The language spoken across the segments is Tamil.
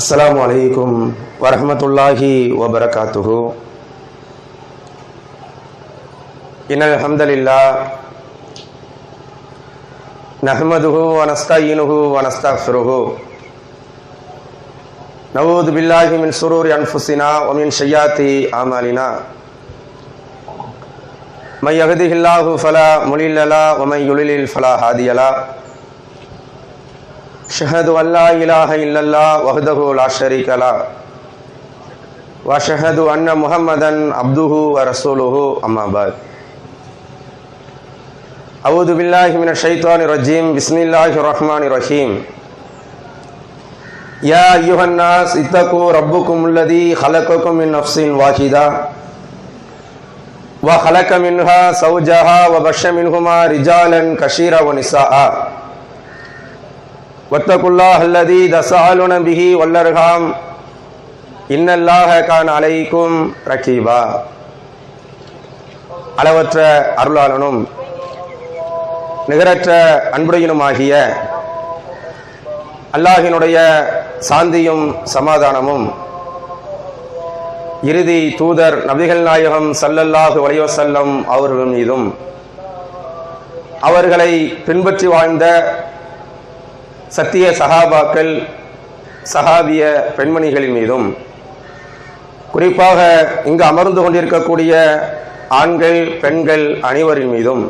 அஸ்லாம் வலைக்கும் வரமத்துல்லாஹி வபரகாத்துஹு இன்னல் ஹம்தலில்லா நஹ்மதுஹு வனஸ்தாயினுஹு வனஸ்தாஃபிருஹு நவூது பில்லாஹி மின் சுரூர் அன்ஃபுசினா ஒமின் ஷையாத்தி ஆமாலினா மை யஹதிஹில்லாஹு ஃபலா முலில்லலா ஒமை யுலிலில் ஃபலா ஹாதியலா أشهد أن لا إله إلا الله وحده لا شريك له. وأشهد أن محمدا عبده ورسوله. أما بعد. أعوذ بالله من الشيطان الرجيم. بسم الله الرحمن الرحيم. يا أيها الناس اتقوا ربكم الذي خلقكم من نفس واحدة وخلق منها زوجها وبش منهما رجالا كثيرا ونساء. واتقوا الله الذي تساءلون به والارحام ان الله كان عليكم رقيبا அளவற்ற அருளாளனும் நிகரற்ற அன்புடையனுமாகிய அல்லாஹினுடைய சாந்தியும் சமாதானமும் இறுதி தூதர் நபிகள் நாயகம் சல்லல்லாஹு வலைவசல்லம் அவர்கள் மீதும் அவர்களை பின்பற்றி வாழ்ந்த சத்திய சகாபாக்கள் சகாபிய பெண்மணிகளின் மீதும் குறிப்பாக இங்கு அமர்ந்து கொண்டிருக்கக்கூடிய ஆண்கள் பெண்கள் அனைவரின் மீதும்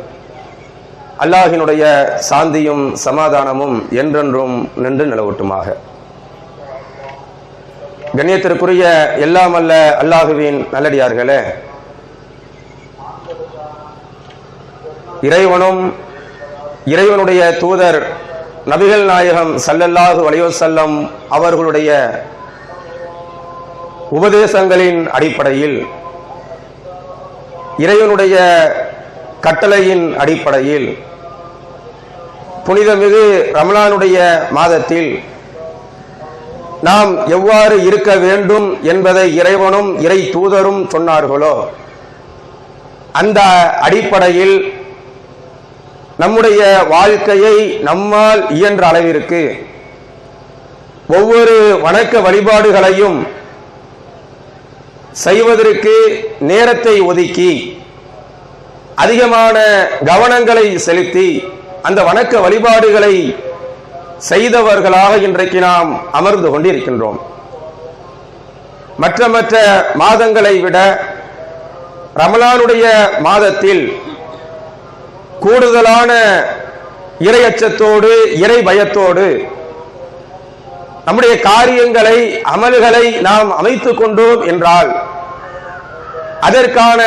அல்லாஹினுடைய சாந்தியும் சமாதானமும் என்றென்றும் நின்று நிலவட்டுமாக. கண்ணியத்திற்குரிய எல்லாம் அல்ல அல்லாஹுவின் நல்லடியார்களே இறைவனும் இறைவனுடைய தூதர் நபிகள் நாயகம் சல்லல்லாஹு வலைவசல்லம் அவர்களுடைய உபதேசங்களின் அடிப்படையில் இறைவனுடைய கட்டளையின் அடிப்படையில் புனிதமிகு ரமலானுடைய மாதத்தில் நாம் எவ்வாறு இருக்க வேண்டும் என்பதை இறைவனும் இறை தூதரும் சொன்னார்களோ அந்த அடிப்படையில் நம்முடைய வாழ்க்கையை நம்மால் இயன்ற அளவிற்கு ஒவ்வொரு வணக்க வழிபாடுகளையும் செய்வதற்கு நேரத்தை ஒதுக்கி அதிகமான கவனங்களை செலுத்தி அந்த வணக்க வழிபாடுகளை செய்தவர்களாக இன்றைக்கு நாம் அமர்ந்து கொண்டிருக்கின்றோம். மற்ற மற்ற மாதங்களை விட ரமலானுடைய மாதத்தில் கூடுதலான இரையச்சத்தோடு இறை பயத்தோடு நம்முடைய காரியங்களை அமல்களை நாம் அமைத்துக் கொண்டோம் என்றால் அதற்கான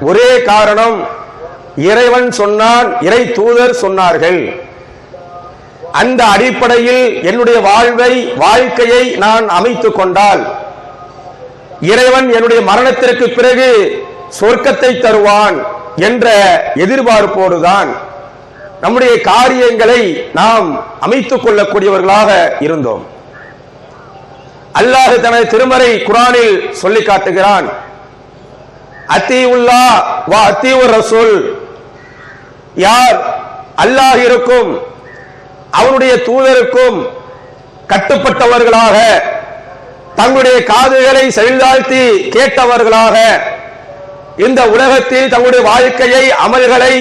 ஒரே காரணம் இறைவன் சொன்னான் இறை தூதர் சொன்னார்கள். அந்த அடிப்படையில் என்னுடைய வாழ்வை வாழ்க்கையை நான் அமைத்துக் கொண்டால் இறைவன் என்னுடைய மரணத்திற்கு பிறகு சொர்க்கத்தை தருவான். என்ற எதிர்பார்ப்போடுதான் நம்முடைய காரியங்களை நாம் அமைத்துக் கொள்ளக்கூடியவர்களாக இருந்தோம். அல்லாஹ் தனது திருமறை குரானில் சொல்லி காட்டுகிறான் அத்தி உல்லா வா அத்தி ரசூல். யார்? அல்லாஹ் இருக்கும் அவனுடைய தூதருக்கும் கட்டுப்பட்டவர்களாக தங்களுடைய காதுகளை செயல்தாழ்த்தி கேட்டவர்களாக இந்த உலகத்தில் தங்களுடைய வாழ்க்கையை அமல்களை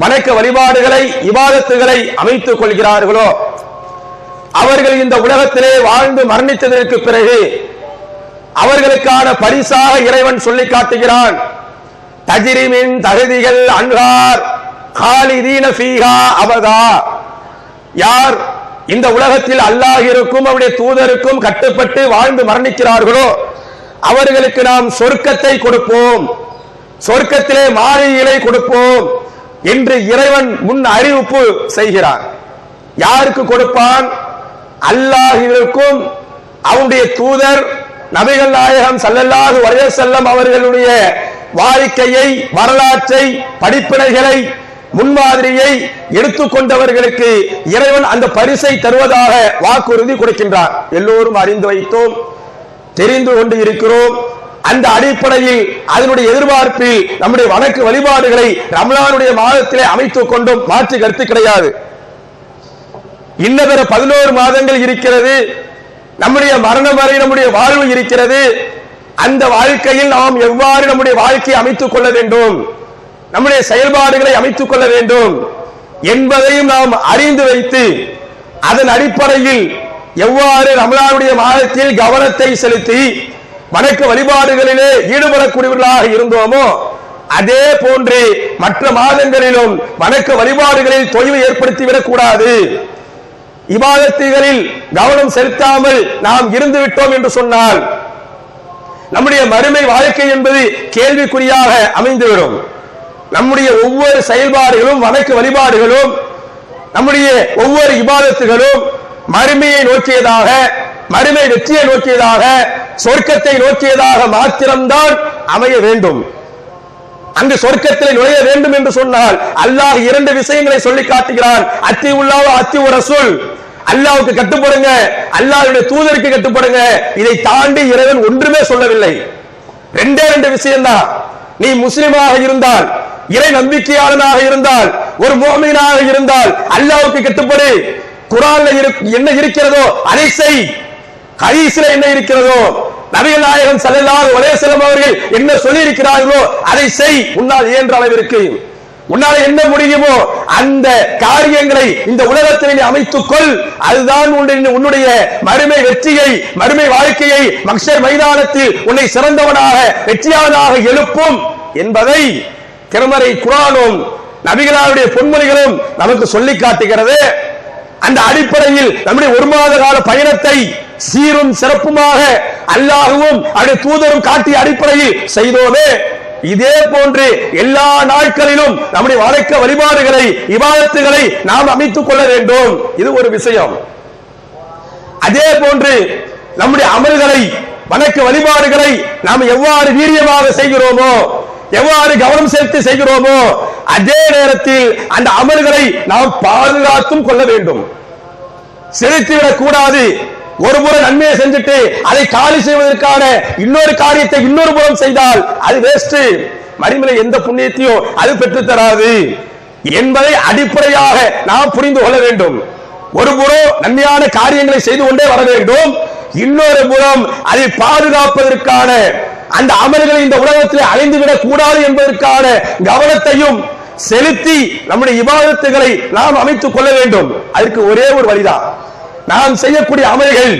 வணக்க வழிபாடுகளை இவாதத்துகளை அமைத்துக் கொள்கிறார்களோ? அவர்கள் இந்த உலகத்திலே வாழ்ந்து மரணித்ததற்கு பிறகு அவர்களுக்கான பரிசாக இறைவன் சொல்லி காட்டுகிறான். தஜிரிமின் தகுதிகள் அன்றார் காலிதீன ஃபீஹா அவதா யார் இந்த உலகத்தில் அல்லாஹிற்கும் இருக்கும் அவருடைய தூதருக்கும் கட்டுப்பட்டு வாழ்ந்து மரணிக்கிறார்களோ அவர்களுக்கு நாம் சொர்க்கத்தை கொடுப்போம். சொர்க்கத்திலே மாளிகைகளை கொடுப்போம் என்று இறைவன் முன் அறிவிப்பு செய்கிறான் யாருக்கு கொடுப்பான்? அல்லாஹிற்கும் அவனுடைய தூதர் நபிகள் நாயகம் சல்லல்லாஹு வரைய செல்லம் அவர்களுடைய வாழ்க்கையை வரலாற்றை படிப்பினைகளை முன்மாதிரியை எடுத்துக்கொண்டவர்களுக்கு இறைவன் அந்த பரிசை தருவதாக வாக்குறுதி கொடுக்கின்றார். எல்லோரும் அறிந்து வைத்தோம் தெரிந்து கொண்டு இருக்கிறோம். அந்த அடிப்படையில் அதனுடைய எதிர்பார்ப்பில் நம்முடைய வணக்கு வழிபாடுகளை ரமலானுடைய மாதத்திலே அமைத்துக் கொண்டும் மாற்று கருத்து கிடையாது. இன்னதர பதினோரு மாதங்கள் இருக்கிறது. நம்முடைய மரணம் வரை நம்முடைய வாழ்வு இருக்கிறது. அந்த வாழ்க்கையில் நாம் எவ்வாறு நம்முடைய வாழ்க்கையை அமைத்துக் கொள்ள வேண்டும்? நம்முடைய செயல்பாடுகளை அமைத்துக் கொள்ள வேண்டும் என்பதையும் நாம் அறிந்து வைத்து அதன் அடிப்படையில் எவ்வாறு ரமலானுடைய மாதத்தில் கவனத்தை செலுத்தி வணக்க வழிபாடுகளிலே ஈடுபடக்கூடியவர்களாக இருந்தோமோ அதே போன்று மற்ற மாதங்களிலும் வணக்க வழிபாடுகளில் தொய்வு ஏற்படுத்திவிடக் கூடாது இபாதத்துகளில் கவனம் செலுத்தாமல் நாம் இருந்து விட்டோம் என்று சொன்னால் நம்முடைய மறுமை வாழ்க்கை என்பது கேள்விக்குறியாக அமைந்துவிடும். நம்முடைய ஒவ்வொரு செயல்பாடுகளும் வணக்க வழிபாடுகளும் நம்முடைய ஒவ்வொரு இபாதத்துகளும் மறுமையை நோக்கியதாக மறுமை வெற்றியை நோக்கியதாக சொர்க்கத்தை நோக்கியதாக மாத்திரம்தான் அமைய வேண்டும். அங்கு சொர்க்கத்தில் நுழைய வேண்டும் என்று சொன்னால் அல்லாஹ் இரண்டு விஷயங்களை சொல்லி காட்டுகிறான். அத்தி உள்ளாவோ அத்தி ஒரு சொல் அல்லாவுக்கு கட்டுப்படுங்க. அல்லாவுடைய தூதருக்கு கட்டுப்படுங்க. இதை தாண்டி இறைவன் ஒன்றுமே சொல்லவில்லை. ரெண்டே ரெண்டு விஷயம்தான். நீ முஸ்லிமாக இருந்தால் இறை நம்பிக்கையாளனாக இருந்தால் ஒரு மோமீனாக இருந்தால் அல்லாவுக்கு கட்டுப்படு. குரான்ல என்ன இருக்கிறதோ அதை செய். ஹதீஸ்ல என்ன இருக்கிறதோ நபிகள் நாயகம் ஸல்லல்லாஹு ஒரே செல்லும் அவர்கள் என்ன சொல்லி இருக்கிறார்களோ அதை செய். உன்னால் இயன்ற அளவிற்கு. உன்னால் என்ன முடியுமோ அந்த காரியங்களை இந்த உலகத்தில் நீ அமைத்துக் கொள். அதுதான் உன்னுடைய உன்னுடைய மறுமை வெற்றியை மறுமை வாழ்க்கையை மக்சர் மைதானத்தில் உன்னை சிறந்தவனாக வெற்றியாளனாக எழுப்பும் என்பதை திருமறை குரானும் நபிகளாருடைய பொன்மொழிகளும் நமக்கு சொல்லி காட்டுகிறது. அந்த அடிப்படையில் நம்முடைய ஒரு மாத கால பயணத்தை சீரும் சிறப்புமாக அல்லாஹுவும் அவருடைய தூதரும் காட்டிய அடிப்படையில் செய்தோமே. இதே போன்று எல்லா நாட்களிலும் நம்முடைய வழக்க வழிபாடுகளை விவாதத்துகளை நாம் அமைத்துக் கொள்ள வேண்டும். இது ஒரு விஷயம். அதே போன்று நம்முடைய அமல்களை வணக்க வழிபாடுகளை நாம் எவ்வாறு வீரியமாக செய்கிறோமோ எவ்வாறு கவனம் செலுத்தி செய்கிறோமோ அதே நேரத்தில் அந்த அமல்களை நாம் பாதுகாத்தும் கொள்ள வேண்டும். செலுத்திவிடக் கூடாது. ஒரு புறம் நன்மையை செஞ்சுட்டு அதை காலி செய்வதற்கான இன்னொரு காரியத்தை இன்னொரு புறம் செய்தால் அது வேஸ்ட் மறுமலை எந்த புண்ணியத்தையும் அது பெற்று தராது. என்பதை அடிப்படையாக நாம் புரிந்து கொள்ள வேண்டும். ஒரு புறம் நன்மையான காரியங்களை செய்து கொண்டே வர வேண்டும். இன்னொரு புறம் அதை பாதுகாப்பதற்கான அந்த அமல்களை இந்த உலகத்தில் அழிந்துவிடக் கூடாது என்பதற்கான கவனத்தையும் செலுத்தி நம்முடைய விவாதத்துகளை நாம் அமைத்துக் கொள்ள வேண்டும். அதற்கு ஒரே ஒரு வழிதான். நாம் செய்யக்கூடிய அமல்கள்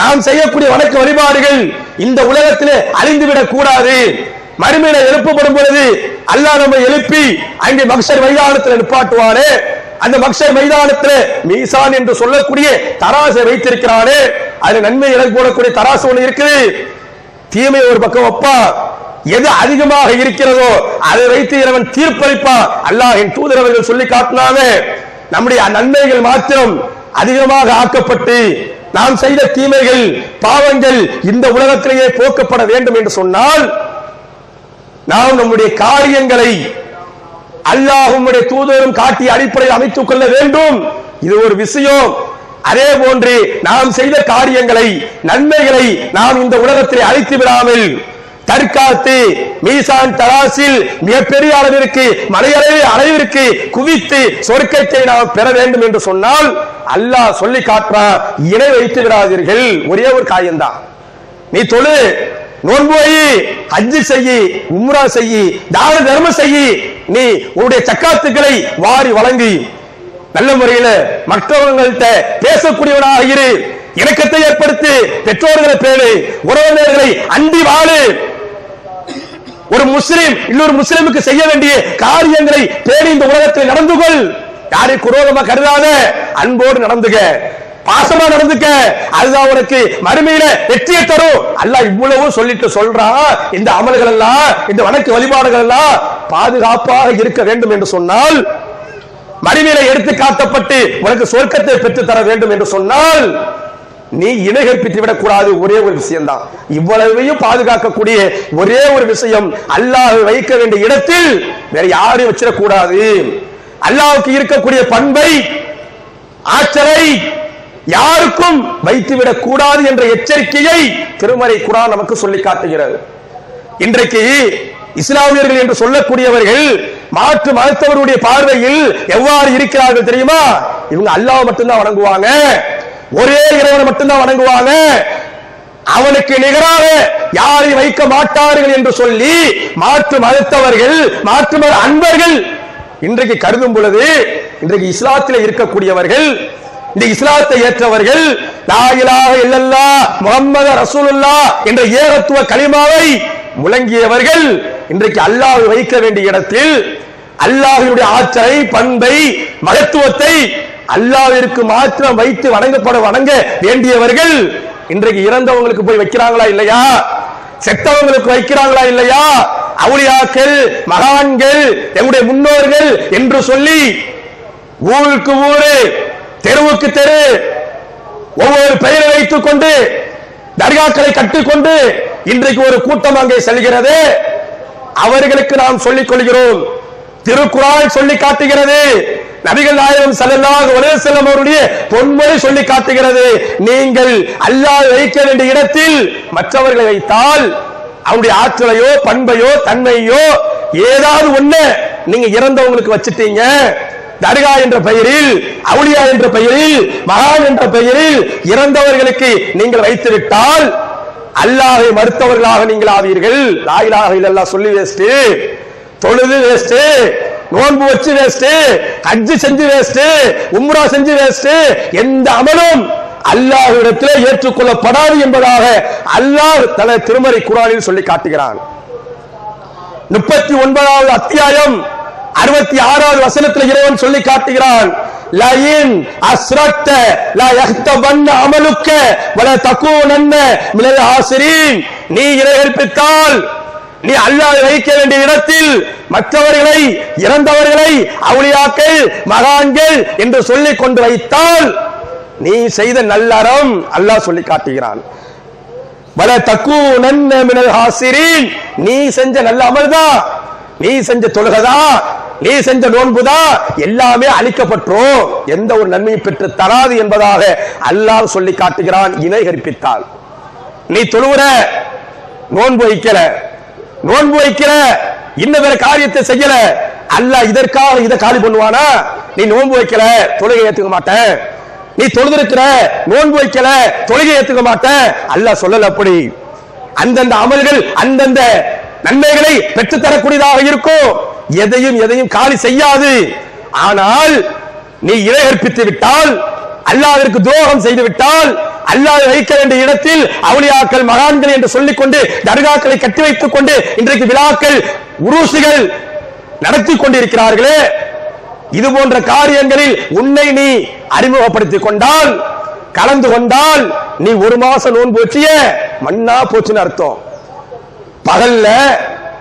நாம் செய்யக்கூடிய வணக்க வழிபாடுகள் இந்த உலகத்திலே அழிந்துவிடக் கூடாது. மறுமையில எழுப்பப்படும் பொழுது அல்லாஹ் நம்ம எழுப்பி அங்கே மக்சர் மைதானத்தில் நிப்பாட்டுவானே. அந்த மக்சர் மைதானத்தில் மீசான் என்று சொல்லக்கூடிய தராசை வைத்திருக்கிறானே. அது நன்மை இடம் போடக்கூடிய தராசு ஒன்று இருக்குது. தீமை ஒரு பக்கம் வைப்பா. எது அதிகமாக இருக்கிறதோ அதை வைத்து இறைவன் தீர்ப்பளிப்பா அல்லாஹின் தூதரவர்கள் சொல்லி காட்டினாவே நம்முடைய நன்மைகள் மாத்திரம் அதிகமாக ஆக்கப்பட்டு நாம் செய்த தீமைகள் பாவங்கள் இந்த உலகத்திலேயே போக்கப்பட வேண்டும் என்று சொன்னால் நாம் நம்முடைய காரியங்களை அல்லாஹுடைய தூதரும் காட்டிய அடிப்படையில் அமைத்துக் கொள்ள வேண்டும். இது ஒரு விஷயம். அதே போன்று நாம் செய்த காரியங்களை நன்மைகளை நாம் இந்த உலகத்தில் அழித்து விடாமல் தற்காத்து மீசான் தராசில் மிகப்பெரிய அளவிற்கு மலையளவில் அளவிற்கு குவித்து சொர்க்கத்தை நாம் பெற வேண்டும் என்று சொன்னால் அல்லாஹ் சொல்லி காட்டுறான் இணை வைத்து விடாதீர்கள். ஒரே ஒரு காயம்தான் நீ தொழு நோன்பு வை அஞ்சு செய்யி உம்ரா செய்யி தான தர்மம் செய்யி நீ உன்னுடைய சக்காத்துக்களை வாரி வழங்கி. நல்ல முறையில மற்றவங்கள்ட்ட பேசக்கூடியவனாக இரு. இணக்கத்தை ஏற்படுத்தி பெற்றோர்களை பேணு உறவினர்களை அண்டி வாழு. ஒரு முஸ்லிம் இன்னொரு முஸ்லிமுக்கு செய்ய வேண்டிய காரியங்களை தேடி இந்த உலகத்தில் நடந்து கொள். யாரை குரோதமா கருதாத. அன்போடு நடந்துக பாசமா நடந்துக்க. அதுதான் உனக்கு மறுமையில வெற்றியை தரும். அல்ல இவ்வளவு சொல்லிட்டு சொல்றான் இந்த அமல்கள் எல்லாம் இந்த வணக்க வழிபாடுகள் எல்லாம் பாதுகாப்பாக இருக்க வேண்டும் என்று சொன்னால் மறுமையில எடுத்து காட்டப்பட்டு உனக்கு சொர்க்கத்தை பெற்று தர வேண்டும் என்று சொன்னால் நீ இணை கற்பித்து விடக்கூடாது. ஒரே ஒரு விஷயம்தான். இவ்வளவையும் பாதுகாக்கக்கூடிய ஒரே ஒரு விஷயம் அல்லாஹ் வைக்க வேண்டிய இடத்தில் வேற யாரையும் வச்சிடக்கூடாது. அல்லாவுக்கு இருக்கக்கூடிய பண்பை ஆற்றலை யாருக்கும் வைத்துவிடக் கூடாது என்ற எச்சரிக்கையை திருமறை குரா நமக்கு சொல்லி காட்டுகிறது. இன்றைக்கு இஸ்லாமியர்கள் என்று சொல்லக்கூடியவர்கள் மாற்று மதத்தவருடைய பார்வையில் எவ்வாறு இருக்கிறார்கள் தெரியுமா? இவங்க அல்லாஹ் மட்டும்தான் வணங்குவாங்க. ஒரே இறைவனை மட்டும்தான் வணங்குவாங்க. அவனுக்கு நிகராக யாரை வைக்க மாட்டார்கள் என்று சொல்லி மாற்று மறுத்தவர்கள் மாற்று மத அன்பர்கள் இன்றைக்கு கருதும் பொழுது இன்றைக்கு இஸ்லாத்தில் இருக்கக்கூடியவர்கள் இந்த இஸ்லாத்தை ஏற்றவர்கள் லாயிலாக இல்லல்லா முகமது ரசூலுல்லா என்ற ஏகத்துவ களிமாவை முழங்கியவர்கள் இன்றைக்கு அல்லாஹ் வைக்க வேண்டிய இடத்தில் அல்லாஹினுடைய ஆற்றலை பண்பை மகத்துவத்தை அல்லாவிற்கு மாத்திரம் வைத்து வணங்கப்பட வணங்க வேண்டியவர்கள் இன்றைக்கு இறந்தவங்களுக்கு போய் வைக்கிறாங்களா இல்லையா? செத்தவங்களுக்கு வைக்கிறாங்களா இல்லையா? அவுளியாக்கள் மகான்கள் எங்களுடைய முன்னோர்கள் என்று சொல்லி ஊருக்கு ஊரு தெருவுக்கு தெரு ஒவ்வொரு பெயரை வைத்துக் கொண்டு தர்காக்களை கட்டிக்கொண்டு இன்றைக்கு ஒரு கூட்டம் அங்கே செல்கிறது. அவர்களுக்கு நாம் சொல்லிக் கொள்கிறோம் திருக்குறான் சொல்லி காட்டுகிறது. நபிகள் நாயகம் ஸல்லல்லாஹு அலைஹி வஸல்லம் அவருடைய பொன்மொழி சொல்லி காட்டுகிறது. நீங்கள் அல்லாஹ் வைக்க வேண்டிய இடத்தில் மற்றவர்களை வைத்தால் அவருடைய ஆற்றலையோ பண்பையோ தன்மையோ ஏதாவது ஒண்ணு நீங்க இறந்தவங்களுக்கு வச்சிட்டீங்க. தர்கா என்ற பெயரில் அவுளியா என்ற பெயரில் மகான் என்ற பெயரில் இறந்தவர்களுக்கு நீங்கள் வைத்து விட்டால் அல்லாஹை மறுத்தவர்களாக நீங்கள் ஆவீர்கள். லாயிலாக இல்லல்லா சொல்லி வச்சுட்டு தொழுது வேஸ்ட் நோன்பு வச்சு வேஸ்ட் ஹஜ்ஜு செஞ்சு வேஸ்ட் உம்ரா செஞ்சு வேஸ்ட் எந்த அமலும் அல்லாஹ்விடத்திலே ஏற்றுக்கொள்ளப்படாது என்பதாக அல்லாஹ் தன திருமறை குரானில் சொல்லி காட்டுகிறான். முப்பத்தி ஒன்பதாவது அத்தியாயம் அறுபத்தி ஆறாவது வசனத்தில் இறைவன் சொல்லி காட்டுகிறான் லயின் அஸ்ரத்த லா யஹ்தபன்ன அமலுக்க வல தகூனன்ன மினல் ஆசிரீன். நீ இறை கற்பித்தால் நீ அல்லாஹ் வைக்க வேண்டிய இடத்தில் மற்றவர்களை இறந்தவர்களை அவுளியாக்கள் மகான்கள் என்று சொல்லிக் கொண்டு வைத்தால் நீ செய்த நல்லறம் அல்லாஹ் சொல்லி காட்டுகிறான். வல தக்கு ஹாசிரின். நீ செஞ்ச நல்ல அமல்தான் நீ செஞ்ச தொழுகதா? நீ செஞ்ச நோன்புதா? எல்லாமே அழிக்கப்பட்டோம் எந்த ஒரு நன்மையும் பெற்று தராது என்பதாக அல்லாஹ் சொல்லி காட்டுகிறான் இணை கற்பித்தால். நீ தொழுவுற நோன்பு வைக்கல. நோன்பு வைக்கிற இன்ன வேற காரியத்தை செய்யல. அல்ல இதற்காக இதை காலி பண்ணுவானா? நீ நோன்பு வைக்கல தொழுகை ஏத்துக்க மாட்டேன். நீ தொழுதிருக்கிற நோன்பு வைக்கல தொழுகை ஏத்துக்க மாட்டேன். அல்லாஹ் சொல்லல அப்படி அந்தந்த அமல்கள் அந்தந்த நன்மைகளை பெற்றுத்தரக்கூடியதாக இருக்கும். எதையும் எதையும் காலி செய்யாது. ஆனால் நீ இறை கற்பித்து விட்டால் அல்லாவிற்கு துரோகம் செய்து விட்டால் அல்லாஹ் வைக்க வேண்டிய இடத்தில் அவுளியாக்கள் மகான்கள் என்று சொல்லிக்கொண்டு தர்காக்களை கட்டி வைத்துக் கொண்டு இன்றைக்கு விழாக்கள் உருசுகள் நடத்தி கொண்டிருக்கிறார்களே. இது போன்ற காரியங்களில் உன்னை நீ அறிமுகப்படுத்திக் கொண்டால் கலந்து கொண்டால் நீ ஒரு மாசம் நோன்பு வச்சிய மண்ணா போச்சுன்னு அர்த்தம். பகல்ல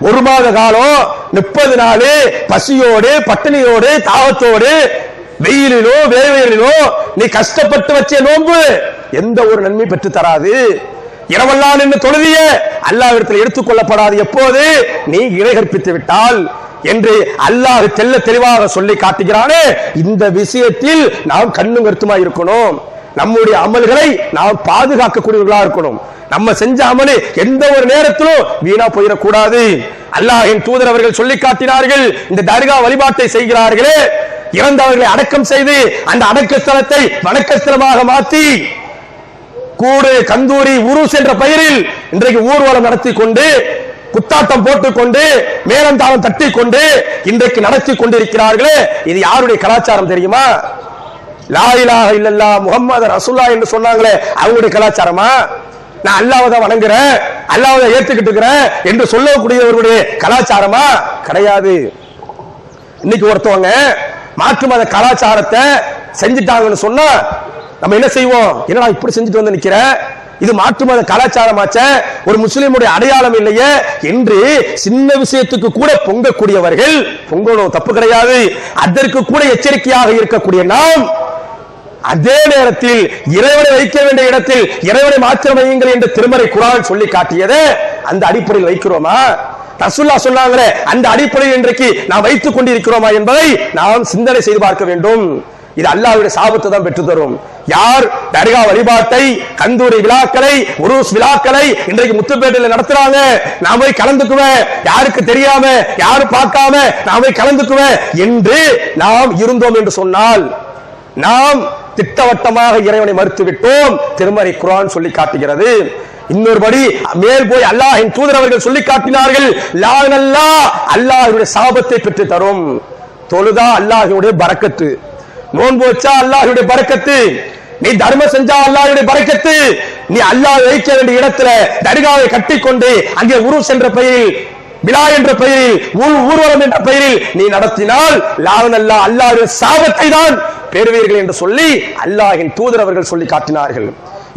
ஒரு மாத காலம் முப்பது நாள் பசியோடு பட்டினியோடு தாகத்தோடு வெயிலிலோ வேவையிலோ நீ கஷ்டப்பட்டு வச்ச நோன்பு எந்த ஒரு நன்மை பெற்று தராது. இரவெல்லாம் நின்று தொழுதிய அல்லாவிடத்தில் எடுத்துக் கொள்ளப்படாது. எப்போது? நீ இணை கற்பித்து விட்டால் என்று அல்லாஹ் தெல்ல தெளிவாக சொல்லி காட்டுகிறானே. இந்த விஷயத்தில் நாம் கண்ணும் கருத்துமா இருக்கணும். நம்முடைய அமல்களை நாம் பாதுகாக்கக்கூடியவர்களா இருக்கணும். நம்ம செஞ்ச அமலு எந்த ஒரு நேரத்திலும் வீணா போயிடக்கூடாது. அல்லாஹின் தூதர் அவர்கள் சொல்லி காட்டினார்கள் இந்த தர்கா வழிபாட்டை செய்கிறார்களே. இறந்தவர்களை அடக்கம் செய்து அந்த அடக்க ஸ்தலத்தை வணக்கஸ்தலமாக மாற்றி கூடு கந்தூரி உருஸ் என்ற பெயரில் இன்றைக்கு ஊர்வலம் நடத்தி கொண்டு குத்தாட்டம் போட்டுக்கொண்டு மேலந்தாளம் தட்டி கொண்டு இன்றைக்கு நடத்தி கொண்டிருக்கிறார்களே. இது யாருடைய கலாச்சாரம் தெரியுமா? லா இல்லல்லா முகம்மது ரசுல்லா என்று சொன்னாங்களே அவங்களுடைய கலாச்சாரமா? நான் அல்லாஹ்வை தான் வணங்குறேன் அல்லாஹ்வை ஏத்துக்கிட்டு இருக்கிறேன் என்று சொல்லக்கூடியவர்களுடைய கலாச்சாரமா? கிடையாது. இன்னைக்கு ஒருத்தவங்க மாற்று மத கலாச்சாரத்தை செஞ்சுட்டாங்கன்னு சொன்னா நம்ம என்ன செய்வோம்? என்னடா இப்படி செஞ்சுட்டு வந்து நிக்கிற? இது மாற்று மத கலாச்சாரமாச்ச? ஒரு முஸ்லிமுடைய அடையாளம் இல்லையே? என்று சின்ன விஷயத்துக்கு கூட பொங்கக்கூடியவர்கள் பொங்கணும் தப்பு கிடையாது. அதற்கு கூட எச்சரிக்கையாக இருக்கக்கூடிய நாம் அதே நேரத்தில் இறைவனை வைக்க வேண்டிய இடத்தில் இறைவனை மாற்றம் வையுங்கள் என்று திருமறை குரான் சொல்லி காட்டியதை அந்த அடிப்படையில் வைக்கிறோமா? ரசுல்லா சொன்னாங்களே அந்த அடிப்படையில் இன்றைக்கு நாம் வைத்துக் கொண்டிருக்கிறோமா என்பதை நாம் சிந்தனை செய்து பார்க்க வேண்டும். இது அல்லாவுடைய சாபத்தை தான் பெற்று தரும். யார் தர்கா வழிபாட்டை கந்தூரி விழாக்களை உருஸ் விழாக்களை இன்றைக்கு முத்துப்பேட்டையில நடத்துறாங்க நான் போய் கலந்துக்குவேன். யாருக்கு தெரியாம யாரும் பார்க்காம நான் போய் கலந்துக்குவேன் என்று நாம் இருந்தோம் என்று சொன்னால் நாம் திட்டவட்டமாக இறைவனை மறுத்துவிட்டோம். திருமறை குரான் சொல்லி காட்டுகிறது. இன்னொருபடி மேல் போய் அல்லாஹின் தூதரவர்கள் சொல்லி காட்டினார்கள் லானல்லா அல்லாஹ்வுடைய சாபத்தை பெற்று தரும். தொழுதா அல்லாஹினுடைய பறக்கத்து. நோன்பு வச்சா அல்லாஹுடைய பறக்கத்து. நீ தர்மம் செஞ்சா அல்லாஹுடைய பறக்கத்து. நீ அல்லாஹ் வைக்க வேண்டிய இடத்துல தர்காவை கட்டிக்கொண்டு அங்கே உரு சென்ற பெயரில் விழா என்ற பெயரில் ஊர்- ஊர்வலம் என்ற பெயரில் நீ நடத்தினால் லாவன் அல்லா அல்லாஹுடைய சாபத்தை தான் பெறுவீர்கள் என்று சொல்லி அல்லாஹின் தூதரவர்கள் சொல்லி காட்டினார்கள்.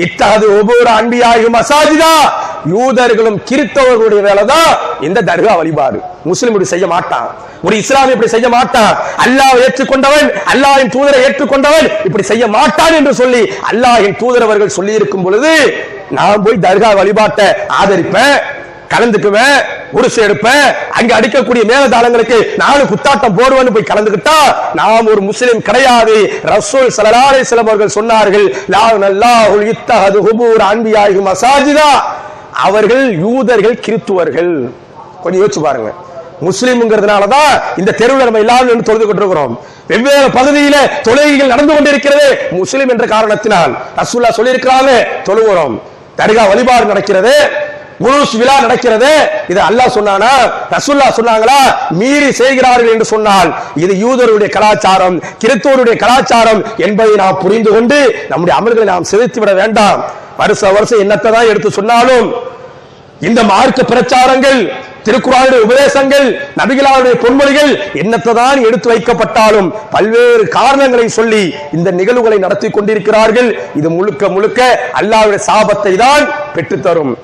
இத்தகது ஒவ்வொரு அன்பியாயும் மசாஜிதா யூதர்களும் கிறித்தவர்களுடைய வேலைதான். இந்த தர்கா வழிபாடு. முஸ்லிம் இப்படி செய்ய மாட்டான். ஒரு இஸ்லாம் இப்படி செய்ய மாட்டான். அல்லாஹ் ஏற்றுக்கொண்டவன் அல்லாஹின் தூதரை ஏற்றுக்கொண்டவன் இப்படி செய்ய மாட்டான் என்று சொல்லி அல்லாஹின் தூதரவர்கள் சொல்லி இருக்கும் பொழுது நான் போய் தர்கா வழிபாட்டை ஆதரிப்பேன் கலந்துக்குவேன். உருசு எடுப்பேன் அங்க அடிக்கக்கூடிய மேலதாளங்களுக்கு நானும் குத்தாட்டம் போடுவேன்னு போய் கலந்துக்கிட்டா நாம் ஒரு முஸ்லிம் கிடையாது. ரசூல் சலலாலை அலைஹி சொன்னார்கள் லா நல்லாஹுல் இத்தஹது ஹுபூர் அன்பியாஹி மசாஜிதா. அவர்கள் யூதர்கள் கிறித்துவர்கள். கொஞ்சம் யோசிச்சு பாருங்க. முஸ்லீம்ங்கிறதுனால தான் இந்த தெருவில் நம்ம எல்லாரும் நின்று தொழுது கொண்டிருக்கிறோம் வெவ்வேறு பகுதியில தொழுகைகள் நடந்து கொண்டிருக்கிறது. முஸ்லீம் என்ற காரணத்தினால் ரசூல்லா சொல்லியிருக்கிறாங்க தொழுகிறோம். தர்கா வழிபாடு நடக்கிறது. உருஷ் விழா நடக்கிறது. இது அல்லாஹ் சொன்னானா? ரசுல்லா சொன்னாங்களா? மீறி செய்கிறார்கள் என்று சொன்னால். இது யூதருடைய கலாச்சாரம் கிறிஸ்தவருடைய கலாச்சாரம் என்பதை நாம் புரிந்து கொண்டு நம்முடைய அமல்களை நாம் சிதைத்து விட வேண்டாம். வருஷ வருஷம் என்னத்தை தான் எடுத்து சொன்னாலும் இந்த மார்க்க பிரச்சாரங்கள் திருக்குறானுடைய உபதேசங்கள் நபிகளாருடைய பொன்மொழிகள் என்னத்தை தான் எடுத்து வைக்கப்பட்டாலும் பல்வேறு காரணங்களை சொல்லி இந்த நிகழ்வுகளை நடத்தி கொண்டிருக்கிறார்கள். இது முழுக்க முழுக்க அல்லாவுடைய சாபத்தை தான் பெற்றுத்தரும்.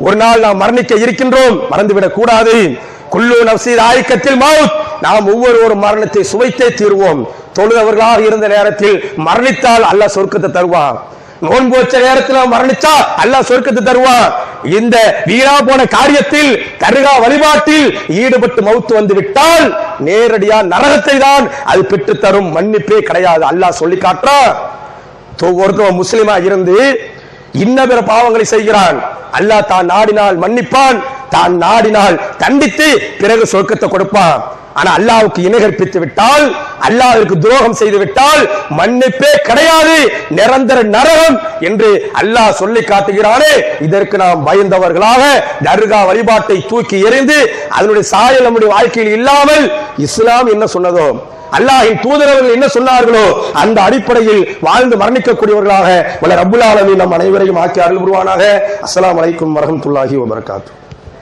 ஒரு நாள் நாம் மரணிக்க இருக்கின்றோம் மறந்துவிடக் கூடாது. குல்லு நப்சி ஆயக்கத்தில் மவுத். நாம் ஒவ்வொருவரும் மரணத்தை சுவைத்தே தீர்வோம். தொழுதவர்களாக இருந்த நேரத்தில் மரணித்தால் அல்லாஹ் சொர்க்கத்தை தருவான். நோன்பு வச்ச நேரத்தில் மரணிச்சா அல்லாஹ் சொர்க்கத்தை தருவான். இந்த வீணா போன காரியத்தில் தருகா வழிபாட்டில் ஈடுபட்டு மவுத்து வந்து விட்டால் நேரடியா நரகத்தை தான் அது பெற்று தரும். மன்னிப்பே கிடையாது அல்லாஹ் சொல்லி காட்டுறான். ஒருத்தவன் முஸ்லிமா இருந்து இன்ன பிற பாவங்களை செய்கிறான். அல்லாஹ் தான் நாடினால் மன்னிப்பான். தான் நாடினால் தண்டித்து பிறகு சொர்க்கத்தை கொடுப்பான். ஆனா அல்லாவுக்கு இணை கற்பித்து விட்டால் அல்லாவிற்கு துரோகம் செய்து விட்டால் மன்னிப்பே கிடையாது. நிரந்தர நரகம் என்று அல்லாஹ் சொல்லி காட்டுகிறானே. இதற்கு நாம் பயந்தவர்களாக தர்கா வழிபாட்டை தூக்கி எறிந்து அதனுடைய சாயல் நம்முடைய வாழ்க்கையில் இல்லாமல் இஸ்லாம் என்ன சொன்னதோ அல்லாஹின் தூதரவர்கள் என்ன சொன்னார்களோ அந்த அடிப்படையில் வாழ்ந்து மரணிக்கக்கூடியவர்களாக வல்ல ரப்புல் ஆலமீன் நம் அனைவரையும் ஆக்கி அருள் புரிவானாக அஸ்ஸலாமு அலைக்கும் வரஹ்மத்துல்லாஹி வபரகாத்துஹு